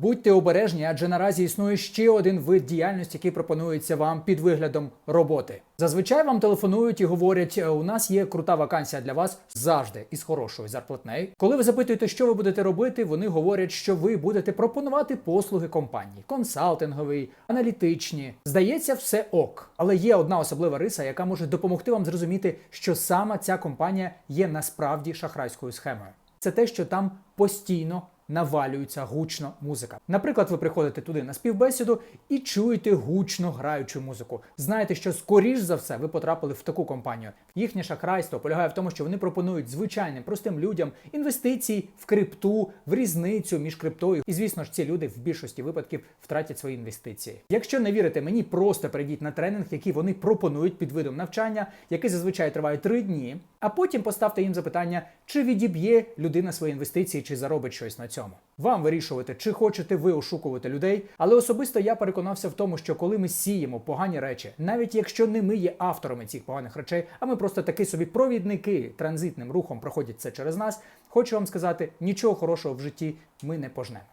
Будьте обережні, адже наразі існує ще один вид діяльності, який пропонується вам під виглядом роботи. Зазвичай вам телефонують і говорять: «Е, у нас є крута вакансія для вас завжди із хорошою зарплатнею. Коли ви запитуєте, що ви будете робити, вони говорять, що ви будете пропонувати послуги компанії: консалтингові, аналітичні. Здається, все ок. Але є одна особлива риса, яка може допомогти вам зрозуміти, що саме ця компанія є насправді шахрайською схемою. Це те, що там постійно навалюється гучно музика. Наприклад, ви приходите туди на співбесіду і чуєте гучно граючу музику. Знаєте, що скоріш за все ви потрапили в таку компанію. Їхнє шахрайство полягає в тому, що вони пропонують звичайним простим людям інвестиції в крипту, в різницю між криптою. І звісно ж, ці люди в більшості випадків втратять свої інвестиції. Якщо не вірите мені, просто перейдіть на тренінг, який вони пропонують під видом навчання, який зазвичай триває три дні. А потім поставте їм запитання, чи відіб'є людина свої інвестиції, чи заробить щось на цьому. Вам вирішувати, чи хочете ви ошукувати людей, але особисто я переконався в тому, що коли ми сіємо погані речі, навіть якщо не ми є авторами цих поганих речей, а ми просто такі собі провідники транзитним рухом проходять це через нас, хочу вам сказати, нічого хорошого в житті ми не пожнемо.